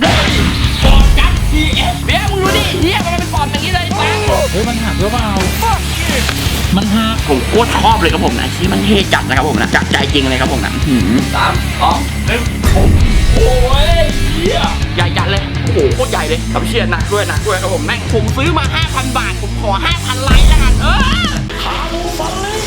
เฮ้ยฟอร์กัสทีเอสเบี้ยมึงดูดิเฮียมันเป็นฟอร์มอย่างนี้เลยปังเฮ้ยมันหักหรือเปล่า มันหักผมโคตรชอบเลยครับผมนะที่มันเท่จัดนะครับผมนะจากใจจริงเลยครับผมนะหืมสามสองหนึ่งโอ้ยเฮียใหญ่จัดเลย โอ้โหโคตรใหญ่เลยกับเชียร์หนักด้วยหนักด้วยครับผมแม่งผมซื้อมา 5,000 บาท ผมขอ 5,000ไลค์แล้วกันเออขาหมูฟันเลย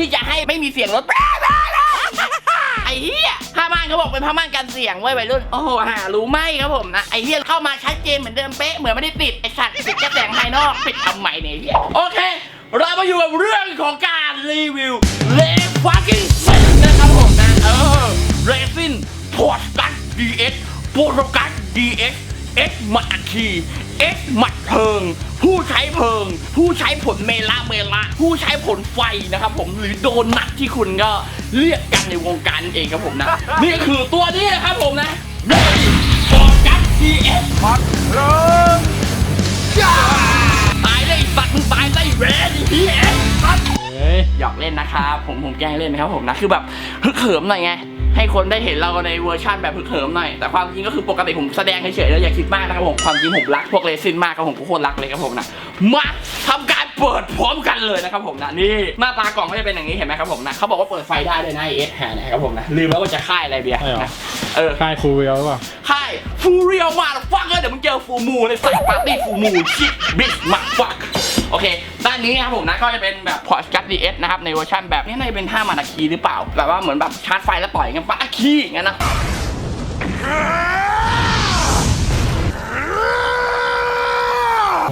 ที่จะให้ไม่มีเสียงรถไอ้เหี้ยผ้าม่านเขาบอกเป็นผ้าม่านกันเสียงเว้ยวัยรุ่น โอ้โหหารู้ไหมครับผมนะไอ้เหี้ยเข้ามาชัดเจนเหมือนเดิมเป๊ะเหมือนไม่ได้ปิดไอ้สัตว์ปิดแค่แสงภายนอกปิดทำไมเนี่ยไอ้เหี้ยโอเค เรามาอยู่กับเรื่องของการรีวิวเลฟักกิ้งเซนนะครับผมนะเออเรซินพอร์ตกัสดีเอสโปรโตกัสดีเอสเอสหมัดอัคคี เอสหมัดเพลิง ผู้ใช้เพลิง ผู้ใช้ผลเมลาเมลาผู้ใช้ผลไฟนะครับผมหรือโดนัทที่คุณก็เรียกกันในวงการเองครับผมนะ นี่ก็คือตัวนี้นะครับผมนะเรซินพอร์ตกัสดีเอสหมัดเพลิงตายเลยไอ้สัตว์มึงตายได้แรดเฮียสัตว์เฮ้ยหยอกเล่นนะครับผมผมแกล้งเล่นนะครับผมนะคือแบบฮึกเหิมหน่อยไง ให้คนได้เห็นเราในเวอร์ชันแบบฮึกเหิมหน่อย แต่ความจริงก็คือปกติผมแสดงเฉยๆแล้วอย่าคิดมากนะครับผม ความจริงผมรักพวกเลซินมากครับผมผมโคตรรักเลยครับผมนะ มาทำการเปิดพร้อมกันเลยนะครับผมนะนี่หน้าตากล่องก็จะเป็นอย่างนี้เห็นไหมครับผมนะเขาบอกว่าเปิดไฟได้ด้วยนะเอสแฮนะครับผมนะลืมแล้วว่าจะค่ายอะไรเบียร์ใช่เหรอนะเออค่ายครูเวลหรือเปล่าค่ายฟูเรียลมาฟักเดี๋ยวมึงเจอฟูมูเลยใส่ปาร์ตี้ฟูมูชิดบิ๊กมาฟักโอเค ด้านนี้นะครับผมนะก็จะเป็นแบบพอร์ตกัตดีเอสนะครับในเวอร์ชันแบบนี้น่าจะเป็นท่ามานาคีหรือเปล่า แบบว่าเหมือนแบบชาร์จไฟแล้วต่อยกันปะคีอย่างนั้นนะ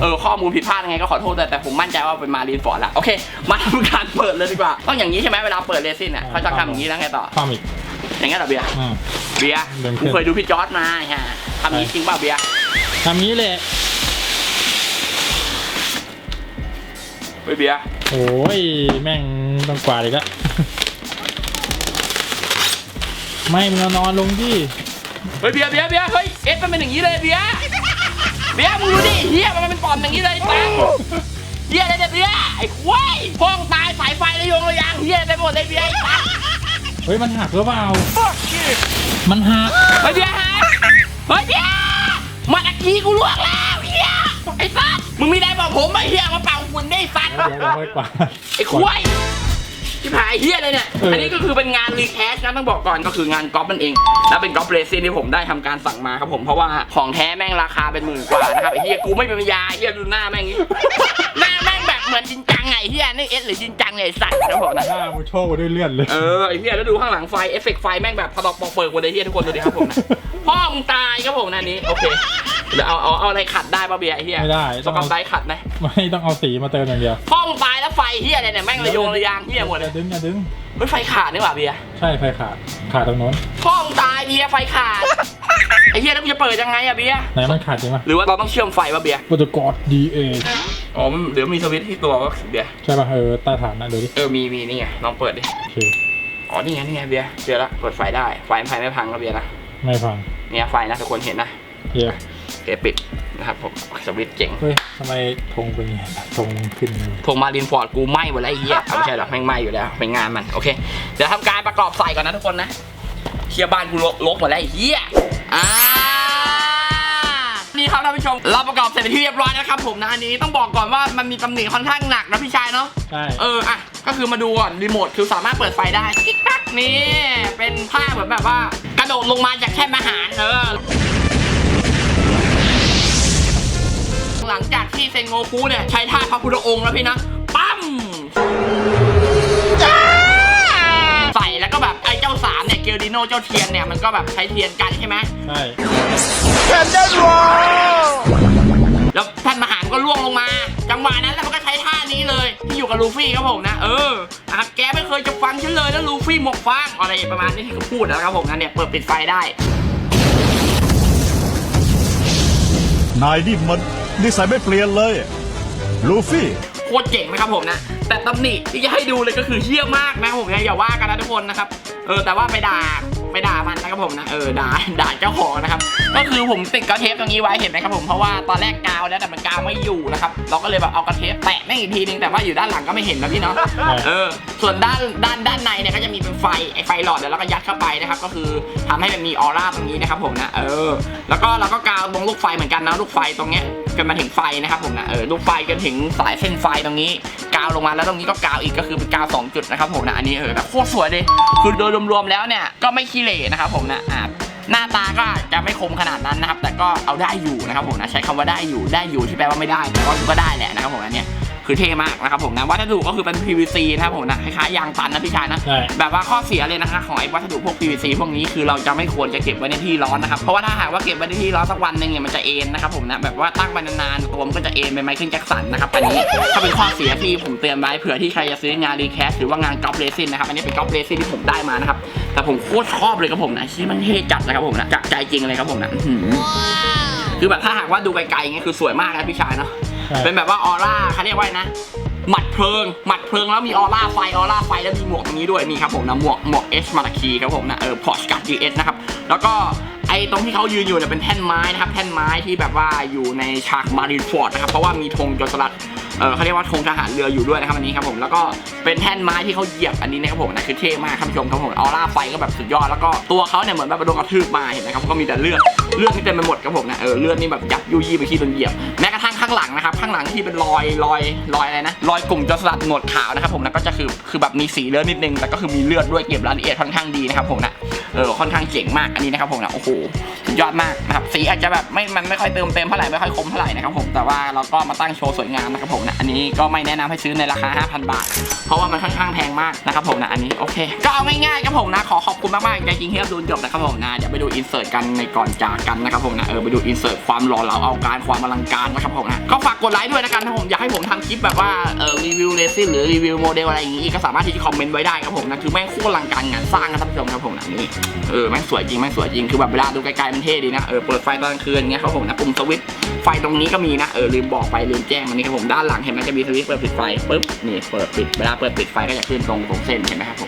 เออข้อมูลผิดพลาดยังไงก็ขอโทษแต่แต่ผมมั่นใจว่าเป็นมารีนฟอร์ดละโอเค มาทำการเปิดเลยดีกว่า ต้องอย่างนี้ใช่ไหมเวลาเปิดเรซินเนี่ยเขาจะทำอย่างนี้แล้วไงต่อความอีกอย่างงี้นเหรอเบียร์อืมเบียร์เดินขึ้กูนเคยดูพี่จอร์ดมาฮะทำนี้จริงเปล่าเบียร์ทำนี้แหละ เฮ้ยเบียร์โอ้ยแม่งต้องกวาดอีกแล้วไม่มึงเอานอนลงดิเฮ้ยเบียร์เบียร์เบียร์เฮ้ยเอสมันเป็นอย่างนี้เลยเบียร์เบียร์มึงดูดิเฮียมันเป็นปอมอย่างนี้เลยปังเฮียอะไรเนี่ยเบียร์ไอ้ควายพ้องตายสายไฟระยงระยางเฮียไปหมดเลยเบียร์ไอ้ปังเฮ้ยมันหักหรือเปล่า มันหักเฮ้ยเบียร์ฮะเฮ้ยเบียร์มันอักทีกูลวกแล้วเฮียไอ้สัสมึงมีได้บอกผมไหมเฮียมาเป่า ฝุ่นได้ไอ้สัสเดี๋ยวเราค่อยกวาดไอ้ควายที่ผายเฮียเลยเนี่ยเอออัอันนี้ก็คือเป็นงานรีแคชนะต้องบอกก่อนก็คืองานก๊อปมันเอง แล้วเป็นก๊อปเรซินที่ผมได้ทำการสั่งมาครับผม เพราะว่าของแท้แม่งราคาเป็นหมื่นกว่านะครับไอ้เฮียกูไม่เป็นปัญญาเฮียดูหน้าแม่งนี้หน้าแม่งแบบเหมือนจรินจัง ไงเฮียนี่เอสหรือจรินจังเนี่ยไอ้สัตว์นะผมนะ หน้ามูโชว์ด้วยเลือดเลย เออไอ้เฮียแล้วดูข้างหลังไฟเอฟเฟกต์ไฟแม่งแบบพอดอกปอกเปิดหมดเลยเฮียทุกคนดูดิครับผมนะพ่อมึงตายครับผมนะอันนี้โอเคเดี๋ยวเอาเอาเอาอะไรขัดได้ป่ะเบียร์ไอ้เฮียไม่ได้สต้องกอเอาตไบรท์ขัดไหมไม่ต้องเอาสีมาเติมอย่างเดียวพ่อมึงตายแล้วไฟเฮียอะไรเนี่ยแม่งระโยงระยางเฮียหมดอเลยย่าดึงอย่าดึง เฮ้ยไฟขาดนี่หว่าเบียร์ใช่ไฟขาด ขาดตรงโน้น พ่อมึงตายเบียร์ไฟขาดไอ้เฮียแล้วมึงจะเปิดยังไงอะเบียร์ไหนมันขาดจริงป่ะหรือว่าเราต้องเชื่อมไฟป่ะเบียร์ โปรโตกอด DA อ๋ อมันเดี๋ยวมีสวิตช์ที่ตัวก็เบียร์ใช่ป่ะเออใต้ฐานนะดูดิ เออมีมีนี่ไงลองเปิดดิ โอเค อ๋อนี่ไงนี่ไงเบียร์เจอละเปิดไฟได้ไฟไฟไม่พังนะเบียร์นะไม่ฟังเนี่ยไฟนะทุกคนเห็นนะเฮียโอเคปิดนะครับผมสวิตช์เจ๋งเฮ้ยทำไมธงเป็นอย่างนี้ธงขึ้นโทมารินฟอร์ดกูไหม้หมดแล้วไอ้เหี้ยเอาไม่ใช่หรอกแม่งไหม้อยู่แล้วเป็นงานมันโอเคเดี๋ยวทำการประกอบใส่ก่อนนะทุกคนนะเคลียร์บ้านกูลกลกหมดแล้วไอ้เหี้ยอ่านี่ ครับท่านผู้ชม เราประกอบเสร็จเป็นที่เรียบร้อยแล้วครับผมนะอันนี้ต้องบอกก่อนว่ามันมีตำหนิค่อนข้างหนักนะพี่ชายเนาะใช่เอออะก็คือมาดูก่อนรีโมทคือสามารถเปิดไฟได้กิ๊กกักนี่เป็นผ้าเหมือนแบบว่ากระโดดลงมาจากแค่อาหารเออหลังจากที่เซนโงคุเนี่ยใช้ท่าพระพุทธองค์แล้วพี่นะ กลดิโนเจ้าเทียนเนี่ยมันก็แบบใช้เทียนกันใช่ไหมใช่แล้วท่านมหารก็ล่วงลงมา จังหวะนั้นแล้วมันก็ใช้ท่านี้เลย ที่อยู่กับลูฟี่ครับผมนะ เออนะครับแกไม่เคยจะฟังฉันเลยแล้วลูฟี่หมกฟางอะไรประมาณนี้ที่เขาพูดนะครับผมนะเนี่ยเปิดปิดไฟได้นายนี่มันนิสัยไม่เปลี่ยนเลย ลูฟี่ โคตรเจ๋งนะครับผมนะ แต่ตำหนิที่จะให้ดูเลยก็คือเฮี้ยมากนะครับผมนะอย่าว่ากันนะทุกคนนะครับเออแต่ว่าไปด่าไปด่ามันนะครับผมนะเออด่าด่าเจ้าของนะครับ ก็คือผมติดกระเทปตรงนี้ไว้เห็นไหมครับผมเพราะว่าตอนแรกกาวแล้วแต่มันกาวไม่อยู่นะครับเราก็เลยแบบเอากระเทปแปะแม่งอีกทีนึงแต่ว่าอยู่ด้านหลังก็ไม่เห็นนะพี่เนาะเออส่วนด้านด้านด้านในเนี่ยก็จะมีเป็นไฟไอไฟหลอดเดี๋ยวเราก็ยัดเข้าไปนะครับก็คือทำให้มันมีออร่าตรงนี้นะครับผมนะเออแล้วก็เราก็กาวตรงลูกไฟเหมือนกันนะลูกไฟตรงเนี้ย กันมาถึงไฟนะครับผมนะเออลูกไฟกันถึงสายเส้นไฟตรงนี้ กาวลงมาแล้วตรงนี้ก็กาวอีกก็คือเป็นกาวสองจุดนะครับผมนะอันนี้เออแบบโคตรสวยเลยคือโดยรวมๆแล้วเนี่ยก็ไม่ขี้เหร่นะครับผมนะอ่าหน้าตาก็จะไม่คมขนาดนั้นนะครับ แต่ก็เอาได้อยู่นะครับผมนะใช้คำว่าได้อยู่ได้อยู่ที่แปลว่าไม่ได้แต่ก็ก็ได้แหละนะครับผมอันเนี้ย คือเท่มากนะครับผมนะวัสดุก็คือเป็น PVC นะครับผมนะคล้ายๆยางตันนะพี่ชายนะใช่ แบบว่าข้อเสียเลยนะคะของไอ้วัสดุพวก PVC พวกนี้คือเราจะไม่ควรจะเก็บไว้ในที่ร้อนนะครับเพราะว่าถ้าหากว่าเก็บไว้ในที่ร้อนสักวันหนึ่งเนี่ยมันจะเอ็นนะครับผมนะแบบว่าตั้งไปนานๆตัวมันก็จะเอ็นเป็นไมเคิลแจ็คสันนะครับอันนี้ก็เป็นข้อเสียที่ผมเตือนไว้เผื่อที่ใครจะซื้องานรีแคสหรือว่างานกอล์ฟเรซินนะครับอันนี้เป็นกอล์ฟเรซินที่ผมได้มานะครับแต่ผมโคตรชอบเลยครับผมนะที่มันเท่จัดนะครับผมนะจากใจจริงเลยครับผมนะอื้อหือคือแบบถ้าหากว่าดูไกลๆเงี้ยคือสวยมากนะพี่ชายเนาะใช่ เป็นแบบว่าออร่าเขาเรียกว่าไงนะ หมัดเพลิง หมัดเพลิงแล้วมีออร่าไฟ ออร่าไฟแล้วมีหมวกตรงนี้ด้วย นี่ครับผมนะ หมวก หมวกเอชมาตาคีครับผมนะ เออพอชกัด GS นะครับ แล้วก็ไอ้ตรงที่เขายืนอยู่เนี่ยเป็นแท่นไม้นะครับ แท่นไม้ที่แบบว่าอยู่ในฉากมารีนฟอร์ดนะครับ เพราะว่ามีธงจรสลัดเออเขาเรียกว่าธงทหารเรืออยู่ด้วยนะครับอันนี้ครับผมแล้วก็เป็นแท่นไม้ที่เขาเหยียบอันนี้นะครับผมนะคือเท่มากท่านผู้ชมครับผมออร่าไฟก็แบบสุดยอดแล้วก็ตัวเขาเนี่ยเหมือนแบบโดนกระทืบมาเห็นไหมครับก็มีแต่เลือดเลือดที่เต็มไปหมดครับผมนะเออเลือดนี่แบบยับยุยี่ไปที่โดนเหยียบแม้กางหลังนะครับ ข้างหลังที่เป็นรอยรอยรอยอะไรนะรอยกลุ่มจอสลัดหนวดขาวนะครับผมนะก็จะคือคือแบบมีสีเลือดนิดนึงแต่ก็คือมีเลือดด้วยเก็บรายละเอียดค่อนข้างดีนะครับผมนะ เออค่อนข้างเจ๋งมากอันนี้นะครับผมนะโอ้โหสุดยอดมากนะครับสีอาจจะแบบไม่มันไม่ค่อยเติมเต็มเท่าไหร่ไม่ค่อยคมเท่าไหร่นะครับผมแต่ว่าเราก็มาตั้งโชว์สวยงามนะครับผมนะอันนี้ก็ไม่แนะนำให้ซื้อในราคา 5,000 บาท เพราะว่ามันค่อนข้างแพงมากนะครับผมนะอันนี้โอเค ก็เอาง่ายๆครับผมนะขอขอบคุณมากๆใจจริงที่รับดูจนจบนะครับผมนะเดี๋ยวไปดูอินเสิร์ตกันในก่อนจากกันนะครับผมนะเออไปดูอินเสิร์ตความหล่อเหลาเอาการความอลังการนะครับผมนะก็ฝากกดไลค์ด้วยนะกันถ้าผมอยากให้ผมทำคลิปแบบว่าเออรีวิวเลซินหรือรีวิวโมเดลอะไรอย่างงี้ก็สามารถที่จะคอมเมนต์ไว้ได้ครับผมนะคือแม่งโคตรอลังการงานสร้างนะท่านผู้ชมครับผมนะนี่เออแม่งสวยจริงแม่งสวยจริงคือแบบเวลาดูไกลๆมันเท่ดีนะเออเปิดไฟตอนกลางคืนเงี้ยครับผมนะปุ่มสวิตช์ไฟตรงนี้ก็มีนะเออลืมบอกไปลืมแจ้งมันนี่ครับผมด้านหลังเห็นไหมจะมีสวิตช์เปิดปิดไฟปุ๊บนี่เปิดปิดเวลาเปิดปิดไฟก็จะขึ้นตรงตรงเส้นเห็นไหมครับผม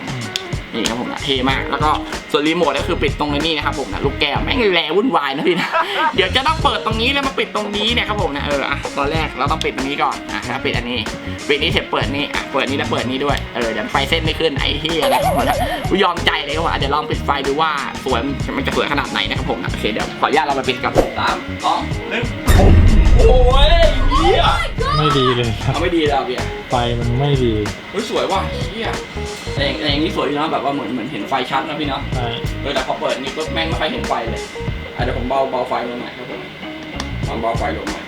นี่ครับผมนะเท่มาก แล้วก็ส่วนรีโมทก็คือปิดตรงนี้นะครับผมนะลูกแก้วแม่งแลวุ่นวายนะพี่นะ เดี๋ยวจะต้องเปิดตรงนี้แล้วมาปิดตรงนี้เนี่ยครับผมนะเอออะตอนแรกเราต้องปิดตรงนี้ก่อนอะแล้วปิดอันนี้ปิดนี้เสร็จเปิดนี้อะเปิดนี้แล้วเปิดนี้ด้วยเออเดี๋ยวไฟเส้นไม่ขึ้นไอ้เฮียนะครับผมนะกูยอมใจเลยครับผมอะเดี๋ยวลองปิดไฟดูว่าสวยมันจะสวยขนาดไหนนะครับผมนะโอเคเดี๋ยวขออนุญาตเราไปปิดกันสามสองหนึ่งโอ้ยเฮียไม่ดีเลยครับเอาไม่ดีแล้วเบียร์ไฟมันไม่ดีเฮ้ยสวยว่ะเฮีย แต่อย่างแต่อย่างนี้สวยดีเนาะแบบว่าเหมือนเหมือนเห็นไฟชัดนะพี่เนาะใช่เออแต่พอเปิดนี่ปุ๊บแม่งไม่ค่อยเห็นไฟเลยอะเดี๋ยวผมเบาเบาไฟลงหน่อยครับผมลองเบาไฟลงหน่อย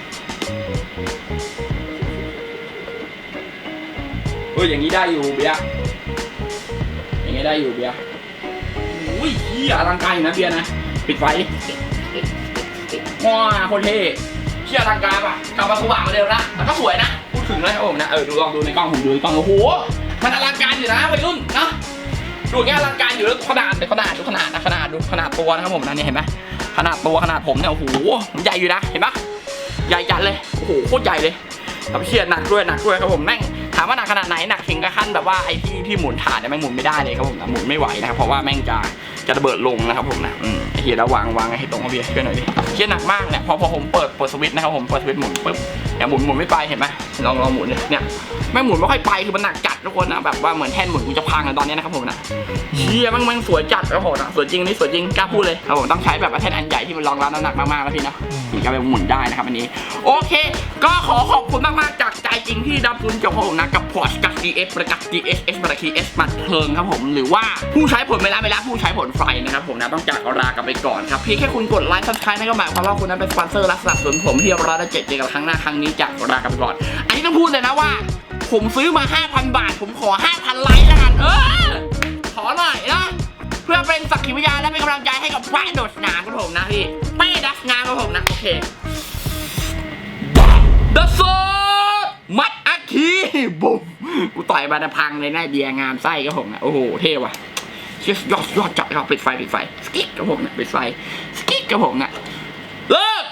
เฮ้ยอย่างนี้ได้อยู่เบียร์อย่างนี้ได้อยู่เบียร์อุ้ยเฮียอลังการอยู่นะเบียร์นะปิดไฟดิว้าโคตรเท่เชี่ยอลังการป่ะกลับมาสว่างเหมาเดิมนะแล้วก็สวยนะพูดถึงเลยครับผมนะเออดูลองดูในกล้องผมดูในกล้องโอ้โห มันอลังการอยู่นะวัยรุ่นเนาะดูอย่างเงี้ยอลังการอยู่แล้วขนาดเป็นขนาดดูขนาดนะขนาดดูขนาดตัวนะครับผมนะเนี่ยเห็นไหมขนาดตัวขนาดผมเนี่ยโอ้โหมันใหญ่อยู่นะเห็นปะใหญ่จัดเลยโอ้โหโคตรใหญ่เลยแต่เชียร์หนักด้วยหนักด้วยครับผมแม่งถามว่าหนักขนาดไหนหนักถึงกับขั้นแบบว่าไอ้ที่ที่หมุนถาดเนี่ยแม่งหมุนไม่ได้เลยครับผมนะหมุนไม่ไหวนะครับเพราะว่าแม่งจะจะระเบิดลงนะครับผมนะอืมไอ้เฮียแล้ววางวางให้ตรงเอาเบียร์กันหน่อยดิเชียหนักมากเนี่ยพอพอผมเปิดเปิดสวิตช์นะครับผมเปิดสวิตช์หมุนปุ๊บเนี่ยหมุนหมุนไม่ไปเห็นไหมลองลองหมุนดิเนี่ยแม่หมุนไม่ค่อยไปคือมันหนักจัดทุกคนนะแบบว่าเหมือนแท่นหมุนกูจะพังอะตอนนี้นะครับผมนะเชี่ยมันมันสวยจัดครับผมนะสวยจริงนี่สวยจริงกล้าพูดเลยครับผมต้องใช้แบบแท่นอันใหญ่ที่มันรองรับน้ำหนักมากๆแล้วพี่นะถึงจะไปหมุนได้นะครับอันนี้ โอเค ก็ขอขอบคุณมากๆจากใจจริงที่รับทุนจากผมนะกับพอร์ชกับ DS ประกับ DS S ประกับ S มัดเพลิงครับผมหรือว่าผู้ใช้ผลเวลาเวลาผู้ใช้ผลไฟนะครับผมนะต้องจากลากันไปก่อนครับเพียงแค่คุณกดไลค์ซับสไครต์นั่นก็หมายความว่าคุณนั้นเป็นสปอนเซอร์รักสนับสนุนผมที่เราได้เจ็ดเจอกันครั้งหน้าครั้งนี้จากลากันไปก่อนอันนี้ต้องพูดเลยนะว่า ผมซื้อมา 5,000 บาท ผมขอ 5,000 ไลค์แล้วกันเออขอหน่อยนะเพื่อเป็นสักขีพยานและเป็นกำลังใจให้กับพระโดดสนามกับผมนะพี่เป้ดัสงานกับผมนะโอเค The Sword มัดอาคีบุ้มกูต่อยบานาพังเลยนะเบียงามไส้ครับผมนะโอ้โหเท่ว่ะเชียยอดยอดจัดครับปิดไฟปิดไฟสกิ๊กกับผมนะปิดไฟสกิ๊กกับผมนะเลิก